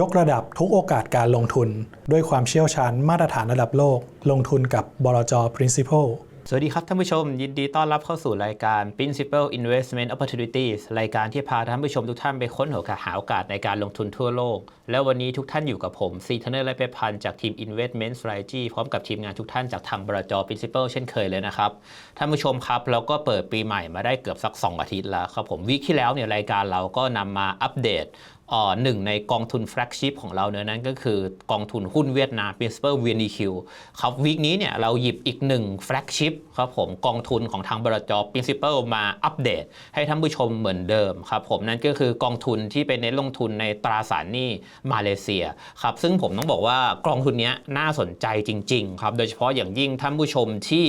ยกระดับทุกโอกาสการลงทุน ด้วยความเชี่ยวชาญมาตรฐานระดับโลก ลงทุนกับบลจ Principal สวัสดีครับท่านผู้ชม ยินดีต้อนรับเข้าสู่รายการ Principal Investment Opportunities รายการที่พาท่านผู้ชมทุกท่านไปค้นหาหาโอกาสในการลงทุนทั่วโลก แล้ววันนี้ทุกท่านอยู่กับผมซีเทนเนอร์และเปพันธ์จากทีม Investment Strategy พร้อมกับทีมงานทุกท่านจากทางบรจ Principal เช่นเคยเลยนะครับ ท่านผู้ชมครับ เราก็เปิดปีใหม่มาได้เกือบสัก 2 อาทิตย์แล้วครับผมวิคที่แล้วเนี่ยรายการเราก็นำมาอัปเดต หนึ่งในกองทุนแฟลกชิพของเราเนี่ยนั้นก็คือกองทุนหุ้นเวียดนาม Principal VNEQ ครับวีคนี้เนี่ยเราหยิบอีกหนึ่งแฟลกชิพครับผมกองทุนของทางบรจ Principal มาอัปเดต ให้ท่านผู้ชมเหมือนเดิมครับผมนั่นก็คือกองทุนที่เป็นเน้นลงทุนในตราสารหนี้มาเลเซียครับซึ่งผมต้องบอกว่ากองทุนนี้น่าสนใจจริงๆครับโดยเฉพาะอย่างยิ่งท่านผู้ชมที่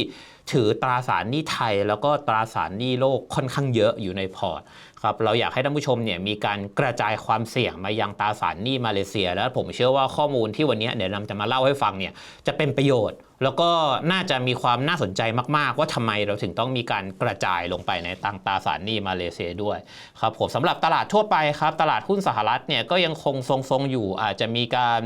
ถือตราสารหนี้ไทย แล้วก็ตราสารหนี้โลกค่อนข้างเยอะอยู่ในพอร์ต ครับเราอยากให้ท่านผู้ชมเนี่ยมีการกระจายความเสี่ยงมายังตราสารหนี้มาเลเซีย แล้วผมเชื่อว่าข้อมูลที่วันนี้เดี๋ยวนำจะมาเล่าให้ฟังเนี่ยจะเป็นประโยชน์ แล้วก็น่าจะมีความน่าสนใจมาก ๆ ว่าทำไมเราถึงต้องมีการกระจายลงไปในตังตราสารหนี้มาเลเซียด้วยครับผมสำหรับตลาดทั่วไปครับตลาดหุ้นสหรัฐเนี่ยก็ยังคงทรงๆอยู่อาจจะมีการ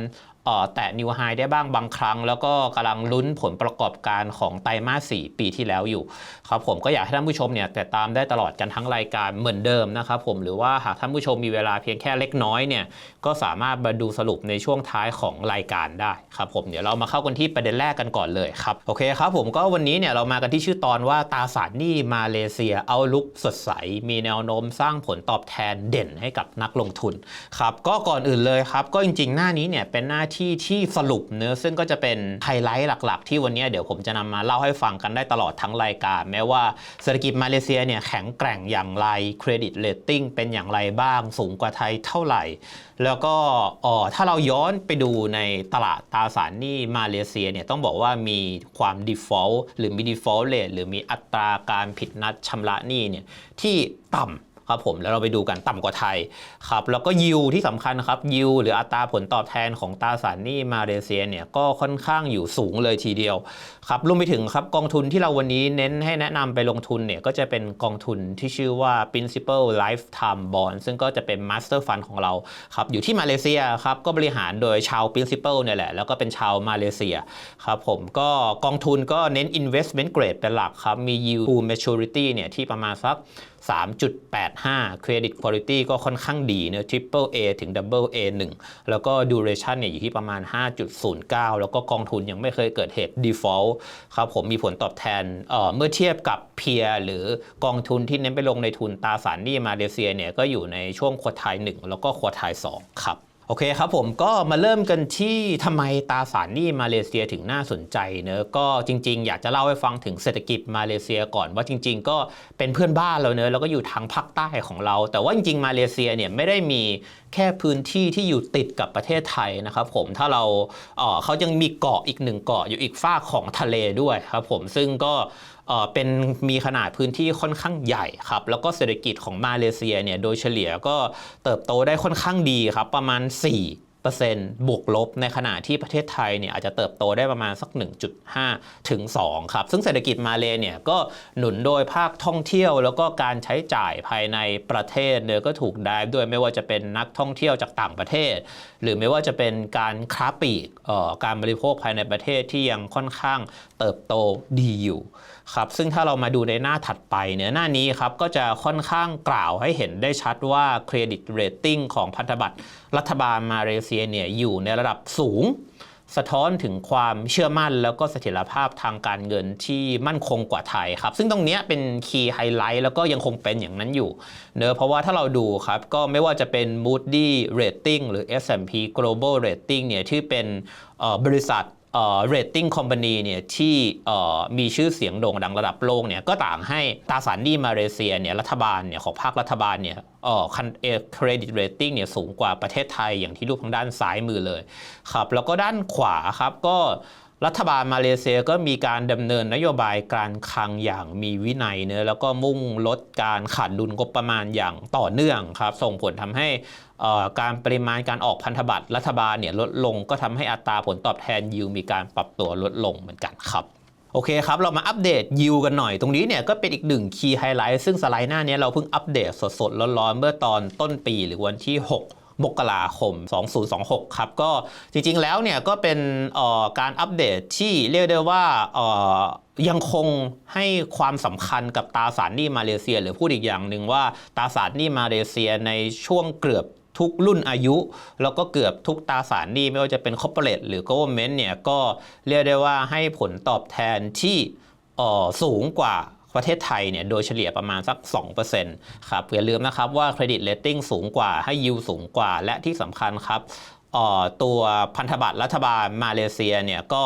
แตะนิวไฮได้บ้างบางครั้ง แล้วก็กำลังลุ้นผลประกอบการของไตรมาส 4 ปีที่แล้วอยู่ครับผมก็อยากให้ท่านผู้ชมเนี่ยติดตามได้ตลอดกันทั้งรายการเหมือนเดิมนะครับผมหรือว่าหากท่านผู้ชมมีเวลาเพียงแค่เล็กน้อยเนี่ยก็สามารถมาดูสรุปในช่วงท้ายของรายการได้ครับผมเดี๋ยวเรามาเข้ากันที่ประเด็นแรกกันก่อนเลยครับโอเคครับผมก็วันนี้เนี่ยเรามากันที่ชื่อตอนว่าตาสารหนี้มาเลเซียเอาลุกสดใส มีแนวโน้มสร้างผลตอบแทนเด่นให้กับนักลงทุนครับก็ก่อนอื่นเลยครับก็จริงๆ หน้านี้เนี่ยเป็นหน้าที่ที่สรุปเนื้อซึ่งก็จะเป็นไฮไลท์หลัก ๆ ที่วันนี้เดี๋ยวผมจะนำมาเล่าให้ฟังกันได้ตลอดทั้งรายการ แม้ว่าเศรษฐกิจมาเลเซียเนี่ยแข็งแกร่งอย่างไรเครดิตเรตติ้งเป็นอย่างไรบ้าง สูงกว่าไทยเท่าไหร่ แล้วก็ออถ้าเราย้อนไปดูในตลาดตราสารหนี้มาเลเซียเนี่ยต้องบอกว่ามีความ default หรือมี default rate หรือมีอัตราการผิดนัดชำระหนี้เนี่ยที่ต่ำ ครับผมแล้วเราไปดูกันต่ำกว่าไทยครับแล้วก็ยิวที่สำคัญครับยิวหรืออัตราผลตอบแทนของตราสารหนี้มาเลเซียเนี่ยก็ค่อนข้างอยู่สูงเลยทีเดียวครับรวมไปถึงครับกองทุนที่เราวันนี้เน้นให้แนะนำไปลงทุนเนี่ยก็จะเป็นกองทุนที่ชื่อว่า Principal Lifetime Bond ซึ่งก็จะเป็น Master Fund ของเราครับอยู่ที่มาเลเซียครับก็บริหารโดยชาว Principal เนี่ยแหละแล้วก็เป็นชาวมาเลเซียครับผมก็กองทุนก็เน้น investment grade เป็นหลักครับมี yield to maturity เนี่ยที่ประมาณสัก 3.85 Credit Quality ก็ค่อนข้างดีเนะ Triple A ถึง Double A 1แล้วก็ Duration เนี่ยอยู่ที่ประมาณ 5.09 แล้วก็กองทุนยังไม่เคยเกิดเหตุ Default ครับผมมีผลตอบแทนเเมื่อเทียบกับเพียหรือกองทุนที่เน้นไปลงในทุนตราสารหนี้มาเลเซียเนี่ยก็อยู่ในช่วงควอไทย1แล้วก็ควอไทย2ครับ โอเคครับผมก็มาเริ่มกันที่ทำไมตราสารหนี้มาเลเซียถึงน่าสนใจเนอะก็จริง ๆ อยากจะเล่าให้ฟังถึงเศรษฐกิจมาเลเซียก่อนว่าจริง ๆ ก็เป็นเพื่อนบ้านเราเนอะแล้วก็อยู่ทางภาคใต้ของเรา แต่ว่าจริง ๆ มาเลเซียเนี่ยไม่ได้มีแค่พื้นที่ที่อยู่ติดกับประเทศไทยนะครับผมถ้าเราเเขายังมีเกาะอีกหนึ่งเกาะอยู่อีกฝากของทะเลด้วยครับผมซึ่งก็ เป็นมีขนาดพื้นที่ค่อนข้างใหญ่ครับแล้วก็เศรษฐกิจของมาเลเซียเนี่ยโดยเฉลี่ยก็เติบโตได้ค่อนข้างดีครับประมาณ 4 บวกลบในขณะที่ประเทศไทยเนี่ยอาจจะเติบโตได้ประมาณสัก 1.5 ถึง 2 ครับ ซึ่งเศรษฐกิจมาเลเนี่ยก็หนุนโดยภาคท่องเที่ยว แล้วก็การใช้จ่ายภายในประเทศเนี่ยก็ถูกได้ด้วยไม่ว่าจะเป็นนักท่องเที่ยวจากต่างประเทศ หรือไม่ว่าจะเป็นการค้าปลีกการบริโภคภายในประเทศที่ยังค่อนข้างเติบโตดีอยู่ครับซึ่งถ้าเรามาดูในหน้าถัดไปเนี่ยหน้านี้ครับก็จะค่อนข้างกล่าวให้เห็นได้ชัดว่าเครดิตเรตติ้งของพันธบัตร รัฐบาลมาเลเซียเนี่ยอยู่ในระดับสูง สะท้อนถึงความเชื่อมั่นแล้วก็เสถียรภาพทางการเงินที่มั่นคงกว่าไทยครับ ซึ่งตรงนี้เป็นคีย์ไฮไลท์แล้วก็ยังคงเป็นอย่างนั้นอยู่เนอะเพราะว่าถ้าเราดูครับ ก็ไม่ว่าจะเป็น Moody Rating หรือ S&P Global Rating เนี่ยที่เป็นบริษัท เรตติ้งคอมพานีเนี่ยที่มีชื่อเสียงโด่งดังระดับโลกเนี่ยก็ต่างให้ตราสารหนี้มาเลเซียเนี่ยรัฐบาลเนี่ยของภาครัฐบาลเนี่ยคันเครดิตเรตติ้งเนี่ยสูงกว่าประเทศไทยอย่างที่รูปทางด้านซ้ายมือเลยครับแล้วก็ด้านขวาครับก็ รัฐบาลมาเลเซียก็มีการดำเนินนโยบายการคลังอย่างมีวินัยเนื้อแล้วก็มุ่งลดการขาดดุลงบประมาณอย่างต่อเนื่องครับ ส่งผลทำให้การปริมาณการออกพันธบัตรรัฐบาลเนี่ยลดลงก็ทำให้อัตราผลตอบแทนยิวมีการปรับตัวลดลงเหมือนกันครับโอเคครับ เรามาอัปเดตยิวกันหน่อย ตรงนี้เนี่ยก็เป็นอีกหนึ่งคีย์ไฮไลท์ซึ่งสไลด์หน้านี้เราเพิ่งอัปเดตสดๆร้อนๆเมื่อตอนต้นปีหรือวันที่ 6 มกราคม 2026 ครับ ก็จริงๆแล้วเนี่ยก็เป็นออการอัปเดตที่เรียกได้ว่าออยังคงให้ความสำคัญกับตราสารหนี้มาเลเซีย หรือพูดอีกอย่างหนึ่งว่าตราสารหนี้มาเลเซียในช่วงเกือบทุกรุ่นอายุ แล้วก็เกือบทุกตราสารหนี้ไม่ว่าจะเป็น corporate หรือ government เนี่ยก็เรียกได้ว่าให้ผลตอบแทนที่สูงกว่า ประเทศไทยเนี่ยโดยเฉลี่ยประมาณสัก 2%ครับอย่าลืมนะครับว่าเครดิตเลตติ้งสูงกว่าให้ยิวสูงกว่า และที่สำคัญครับออตัวพันธบัตรรัฐบาลมาเลเซียเนี่ยก็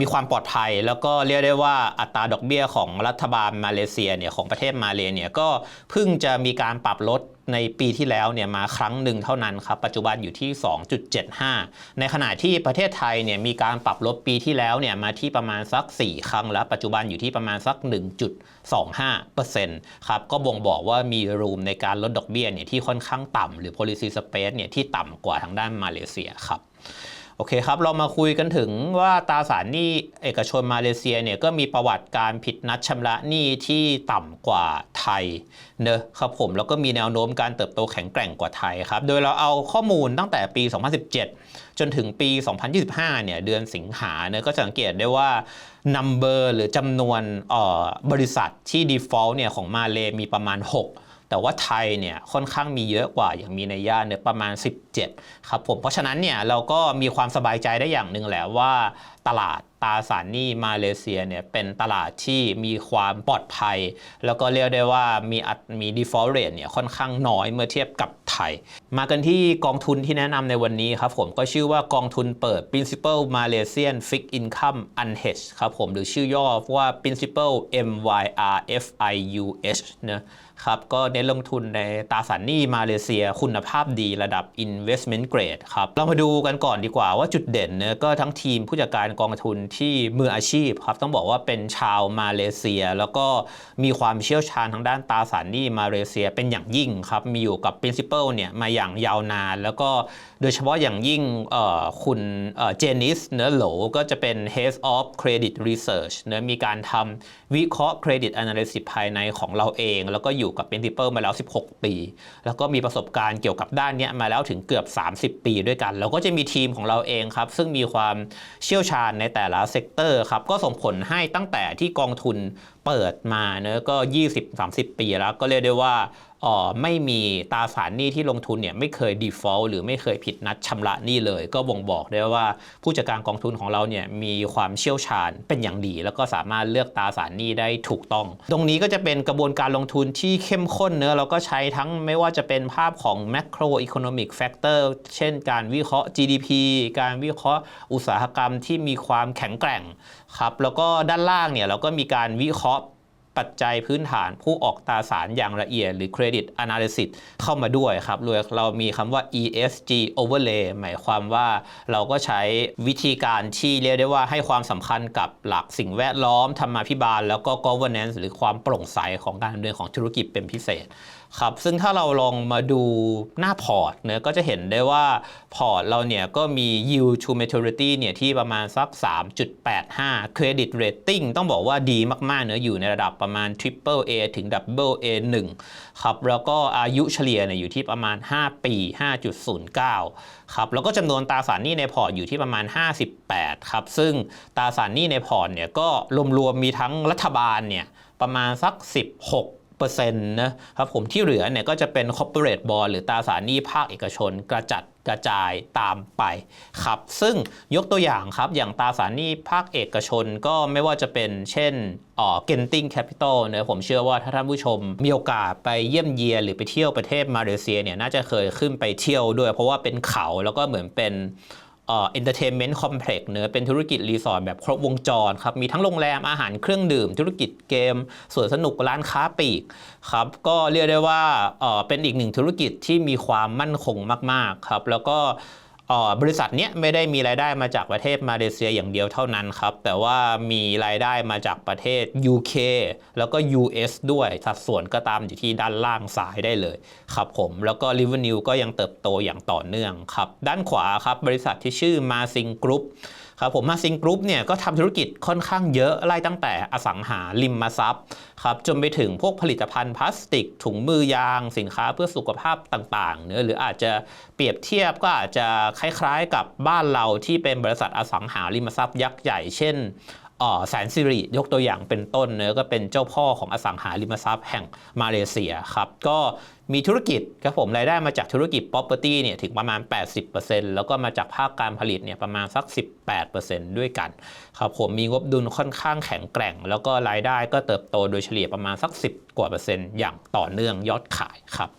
มีความปลอดภัย แล้วก็เรียกได้ว่าอัตราดอกเบี้ยของรัฐบาลมาเลเซียเนี่ยของประเทศมาเลเนี่ยก็เพิ่งจะมีการปรับลดในปีที่แล้วเนี่ยมาครั้งหนึ่งเท่านั้นครับ ปัจจุบันอยู่ที่ 2.75 ในขณะที่ประเทศไทยเนี่ยมีการปรับลดปีที่แล้วเนี่ยมาที่ประมาณสัก 4 ครั้งแล้ว ปัจจุบันอยู่ที่ประมาณสัก 1.25%ครับก็บ่งบอกว่ามีรูมในการลดดอกเบี้ยเนี่ยที่ค่อนข้างต่ำหรือ policy space เนี่ยที่ต่ำกว่าทางด้านมาเลเซียครับ โอเคครับ เรามาคุยกันถึงว่าตราสารหนี้เอกชนมาเลเซียเนี่ยก็มีประวัติการผิดนัดชำระหนี้ที่ต่ำกว่าไทยเนอะครับผมแล้วก็มีแนวโน้มการเติบโตแข็งแกร่งกว่าไทยครับ โดยเราเอาข้อมูลตั้งแต่ปี 2017 จนถึงปี 2025 เนี่ยเดือนสิงหาเนี่ยก็สังเกตได้ว่า number หรือจำนวนออบริษัทที่ default เนี่ยของมาเลมีประมาณ 6 แต่ว่าไทยเนี่ยค่อนข้างมีเยอะกว่าอย่างมีในย่าเนี่ยประมาณ 17 ครับผมเพราะฉะนั้นเนี่ยเราก็มีความสบายใจได้อย่างหนึ่งแหละว่าตลาดตราสารหนี้มาเลเซียเนี่ยเป็นตลาดที่มีความปลอดภัย แล้วก็เรียกได้ว่ามีมี default rate เนี่ยค่อนข้างน้อยเมื่อเทียบกับไทย มากันที่กองทุนที่แนะนำในวันนี้ครับผมก็ชื่อว่ากองทุนเปิด Principal Malaysian Fixed Income Unhedged ครับผมหรือชื่อย่อว่า Principal MYRFIUH นะ ครับก็เน้นลงทุนในตราสารหนี้มาเลเซียคุณภาพดีระดับ investment grade ครับเรามาดูกันก่อนดีกว่าว่าจุดเด่นเนี่ยก็ทั้งทีมผู้จัดการกองทุนที่มืออาชีพครับต้องบอกว่าเป็นชาวมาเลเซีย แล้วก็มีความเชี่ยวชาญทางด้านตราสารหนี้มาเลเซียเป็นอย่างยิ่งครับมีอยู่กับ principal เนี่ยมาอย่างยาวนาน แล้วก็โดยเฉพาะอย่างยิ่งคุณเจนิสเนื้อโหลก็จะเป็น head of credit research เนื้อมีการทำวิเคราะห์ credit analysis ภายในของเราเอง แล้วก็อยูู่่กับ principal มาแล้ว 16 ปี แล้วก็มีประสบการณ์เกี่ยวกับด้านนี้มาแล้วถึงเกือบ 30 ปีด้วยกัน แล้วก็จะมีทีมของเราเองครับซึ่งมีความเชี่ยวชาญในแต่ละเซกเตอร์ครับก็ส่งผลให้ตั้งแต่ที่กองทุน เปิดมาเนอะก็ 20-30 ปีแล้วก็เรียกได้ว่าออไม่มีตราสารหนี้ที่ลงทุนเนี่ยไม่เคย default หรือไม่เคยผิดนัดชำระหนี้เลย ก็บ่งบอกได้ว่าผู้จัดการกองทุนของเราเนี่ยมีความเชี่ยวชาญเป็นอย่างดี แล้วก็สามารถเลือกตราสารหนี้ได้ถูกต้อง ตรงนี้ก็จะเป็นกระบวนการลงทุนที่เข้มข้นเนื้อเราก็ใช้ทั้งไม่ว่าจะเป็นภาพของ macro economic factor เช่นการวิเคราะห์ GDP การวิเคราะห์อุตสาหกรรมที่มีความแข็งแกร่งครับแล้วก็ด้านล่างเนี่ยเราก็มีการวิเคราะห์ ปัจจัยพื้นฐานผู้ออกตราสารอย่างละเอียด หรือ Credit Analysis เข้ามาด้วยครับรวยเรามีคำว่า ESG Overlay หมายความว่าเราก็ใช้วิธีการที่เรียกได้ว่าให้ความสำคัญกับหลักสิ่งแวดล้อมธรรมาภิบาล แล้วก็ Governance หรือความโปร่งใสของการดำเนินของธุรกิจเป็นพิเศษ ครับซึ่งถ้าเราลองมาดูหน้าพอร์ตเนะก็จะเห็นได้ว่าพอร์ตเราเนี่ยก็มี yield to maturity เนี่ยที่ประมาณสัก 3.85 credit rating ต้องบอกว่าดีมากๆเนะอยู่ในระดับประมาณ triple A ถึง double A 1ครับแล้วก็อายุเฉลี่ยเนี่ยอยู่ที่ประมาณ 5 ปี 5.09 ครับแล้วก็จำนวนตราสารหนี้ในพอร์ตอยู่ที่ประมาณ 58 ครับ ซึ่งตราสารหนี้ในพอร์ตเนี่ยก็รวมๆมีทั้งรัฐบาลเนี่ยประมาณสัก 16 เปอร์เซ็นต์นะครับผมที่เหลือเนี่ยก็จะเป็น corporate bond หรือตราสารหนี้ภาคเอกชน กระจัดกระจายตามไปครับซึ่งยกตัวอย่างครับ อย่างตราสารหนี้ภาคเอกชนก็ไม่ว่าจะเป็นเช่นเอ่อ Genting Capital นะผมเชื่อว่าถ้าท่านผู้ชมมีโอกาสไปเยี่ยมเยียนหรือไปเที่ยวประเทศมาเลเซียเนี่ยน่าจะเคยขึ้นไปเที่ยวด้วย เพราะว่าเป็นเขาแล้วก็เหมือนเป็น เอ็นเตอร์เทนเมนต์คอมเพล็กซ์เนื้อเป็นธุรกิจรีสอร์ทแบบครบวงจรครับ มีทั้งโรงแรมอาหารเครื่องดื่ม ธุรกิจเกมสวนสนุกร้านค้าปลีกครับก็เรียกได้ว่าเเป็นอีกหนึ่งธุรกิจที่มีความมั่นคงมาก ๆ ครับ แล้วก็ บริษัทเนี้ยไม่ได้มีรายได้มาจากประเทศมาเลเซียอย่างเดียวเท่านั้นครับ แต่ว่ามีรายได้มาจากประเทศ UK แล้วก็ US ด้วยสัดส่วนก็ตามอยู่ที่ด้านล่างซ้ายได้เลยครับผม แล้วก็ revenue ก็ยังเติบโตอย่างต่อเนื่องครับ ด้านขวาครับบริษัทที่ชื่อ Masing Group ครับผมมาซิงกรุ๊ปเนี่ยก็ทำธุรกิจค่อนข้างเยอะไล่ตั้งแต่อสังหาริมทรัพย์ครับจนไปถึงพวกผลิตภัณฑ์พลาสติก ถุงมือยาง สินค้าเพื่อสุขภาพต่างๆเนื้อหรืออาจจะเปรียบเทียบก็อาจจะคล้ายๆกับบ้านเราที่เป็นบริษัทอสังหาริมทรัพย์ยักษ์ใหญ่เช่น แสนสิริยกตัวอย่างเป็นต้นเนื้อะก็เป็นเจ้าพ่อของอสังหาริมทรัพย์แห่งมาเลเซียครับก็มีธุรกิจครับผมรายได้มาจากธุรกิจ property เนี่ยถึงประมาณ 80%แล้วก็มาจากภาคการผลิตเนี่ยประมาณสัก 18%ด้วยกันครับผมมีงบดุลค่อนข้างแข็งแกร่ง แล้วก็รายได้ก็เติบโตโดยเฉลี่ยประมาณสัก 10 กว่าเปอร์เซ็นต์อย่างต่อเนื่องยอดขายครับ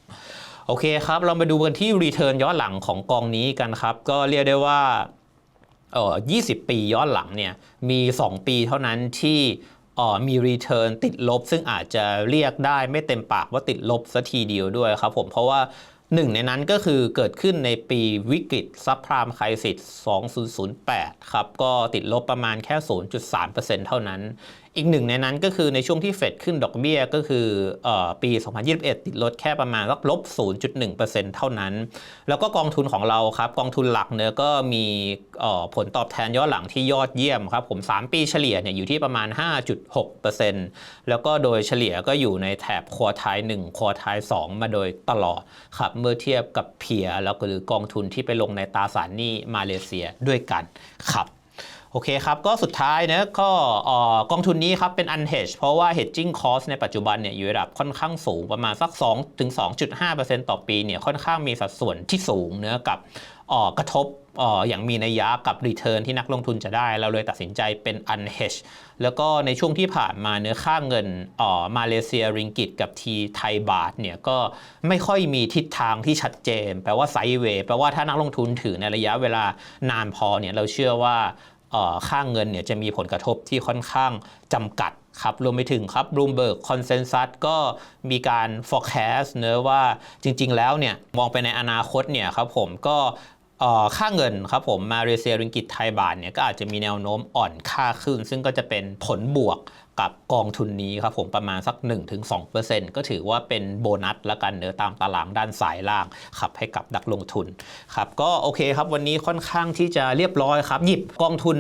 โอเคครับเรามาดูกันที่ Return ย้อนหลังของกองนี้กันครับก็เรียกได้ว่า เอ่อ20 ปีย้อนหลังเนี่ยมี 2 ปีเท่านั้นที่เอ่อมีเทิร์นติดลบ ซึ่งอาจจะเรียกได้ไม่เต็มปากว่าติดลบสัทีเดียวด้วยครับผมเพราะว่าหนึ่งในนั้นก็คือเกิดขึ้นในปีวิกฤตซับพรามไครซิส2008 ครับ ก็ติดลบประมาณแค่ 0.3%เท่านั้น อีกหนึ่งในนั้นก็คือในช่วงที่เฟดขึ้นดอกเบี้ยก็คืออปี 2021 ติดลดแค่ประมาณสักลบ 0.1%เท่านั้น แล้วก็กองทุนของเราครับกองทุนหลักเนี่ยก็มีผลตอบแทนย้อนหลังที่ยอดเยี่ยมครับผม 3 ปีเฉลี่ยเนี่ยอยู่ที่ประมาณ 5.6%แล้วก็โดยเฉลี่ยก็อยู่ในแถบควอไทาย1ควอไทาย2มาโดยตลอดครับเมื่อเทียบกับเพียร์แล้วก็หรือกองทุนที่ไปลงในตราสารหนี้มาเลเซียด้วยกันครับ โอเคครับ ก็สุดท้ายนะก็เอ่อกองทุนนี้ครับเป็น unhedged เพราะว่า hedging cost ในปัจจุบันเนี่ยอยู่ระดับค่อนข้างสูงประมาณสัก2ถึง2.5%ต่อปีเนี่ยค่อนข้างมีสัดส่วนที่สูงเนื้อกับกระทบอย่างมีนัยยะกับ return ที่นักลงทุนจะได้ เราเลยตัดสินใจเป็น unhedge แล้วก็ในช่วงที่ผ่านมาเนื้อค่าเงินออมาเลเซียริงกิตกับทีไทยบาทเนี่ยก็ไม่ค่อยมีทิศทางที่ชัดเจน แปลว่าไซด์เวย์แปลว่าถ้านักลงทุนถือในระยะเวลานานพอเนี่ยเราเชื่อว่า ค่าเงินเนี่ยจะมีผลกระทบที่ค่อนข้างจำกัดครับรวมไปถึงครับ Bloomberg Consensus ก็มีการ forecast เนอะว่าจริง ๆ แล้วเนี่ยมองไปในอนาคตเนี่ยครับผมก็ ค่าเงินครับผมมาเลเซียริงกิตไทยบาทเนี่ยก็อาจจะมีแนวโน้มอ่อนค่าขึ้น ซึ่งก็จะเป็นผลบวกกับกองทุนนี้ครับผมประมาณสัก 1-2%ก็ถือว่าเป็นโบนัสละกันเนื้อตามตารางด้านสายล่างครับให้กับนักลงทุนครับก็โอเคครับวันนี้ค่อนข้างที่จะเรียบร้อยครับ หยิบกองทุน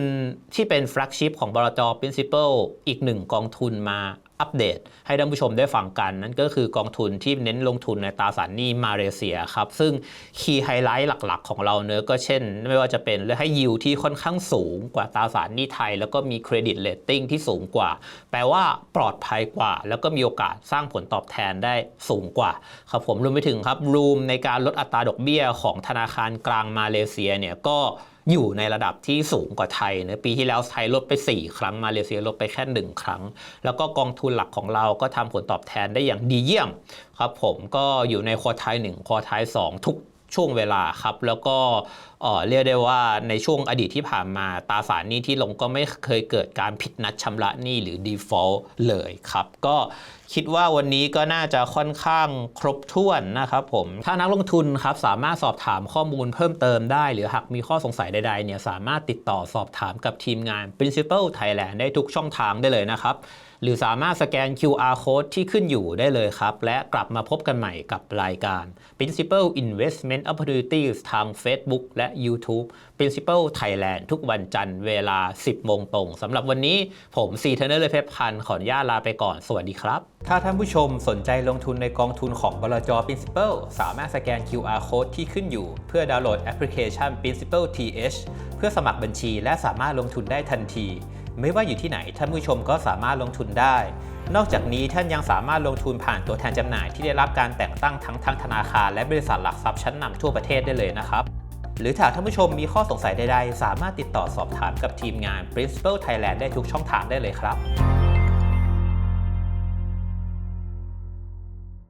ที่เป็นแฟลกชิพของบลจ Principal อีกหนึ่งกองทุนมา อัปเดตให้ท่านผู้ชมได้ฟังกัน นั่นก็คือกองทุนที่เน้นลงทุนในตราสารหนี้มาเลเซียครับ ซึ่งคีย์ไฮไลท์หลักๆ ของเราเนื้อก็เช่น ไม่ว่าจะเป็นเรื่อให้ยิวที่ค่อนข้างสูงกว่าตราสารหนี้ไทย แล้วก็มีเครดิตเลตติ้งที่สูงกว่า แปลว่าปลอดภัยกว่า แล้วก็มีโอกาสสร้างผลตอบแทนได้สูงกว่าครับผมรวมไปถึงครับรูมในการลดอัตราดอกเบี้ยของธนาคารกลางมาเลเซียเนี่ยก็ อยู่ในระดับที่สูงกว่าไทยนะปีที่แล้วไทยลดไป 4 ครั้งมาเลเซียลดไปแค่ 1 ครั้ง แล้วก็กองทุนหลักของเราก็ทำผลตอบแทนได้อย่างดีเยี่ยมครับผมก็อยู่ในคอไทย1คอไทย2 ทุกช่วงเวลาครับ แล้วก็เรียกได้ว่าในช่วงอดีตที่ผ่านมาตราสารหนี้ที่ลงก็ไม่เคยเกิดการผิดนัดชำระหนี้หรือ default เลยครับ ก็ คิดว่าวันนี้ก็น่าจะค่อนข้างครบถ้วนนะครับผมถ้านักลงทุนครับสามารถสอบถามข้อมูลเพิ่มเติมได้ หรือหากมีข้อสงสัยใดๆเนี่ยสามารถติดต่อสอบถามกับทีมงาน Principal Thailand ได้ทุกช่องทางได้เลยนะครับ หรือสามารถสแกน QR code ที่ขึ้นอยู่ได้เลยครับ และกลับมาพบกันใหม่กับรายการ Principal Investment Opportunities ทาง Facebook และ YouTube Principal Thailand ทุกวันจันทร์เวลา 10 โมงตรงสำหรับวันนี้ผมซีเทนเนอร์เลยเพชรพันธ์ขออนุญาตลาไปก่อน สวัสดีครับ ถ้าท่านผู้ชมสนใจลงทุนในกองทุนของบลจ Principal สามารถสแกน QR code ที่ขึ้นอยู่ เพื่อดาวน์โหลดแอปพลิเคชัน Principal TH เพื่อสมัครบัญชีและสามารถลงทุนได้ทันที ไม่ว่าอยู่ที่ไหนท่านผู้ชมก็สามารถลงทุนได้ นอกจากนี้ท่านยังสามารถลงทุนผ่านตัวแทนจำหน่ายที่ได้รับการแต่งตั้งทั้งทางธนาคารและบริษัทหลักทรัพย์ชั้นนำทั่วประเทศได้เลยนะครับ หรือถ้าท่านผู้ชมมีข้อสงสัยใดๆ สามารถติดต่อสอบถามกับทีมงาน Principal Thailand ได้ทุกช่องทางได้เลยครับ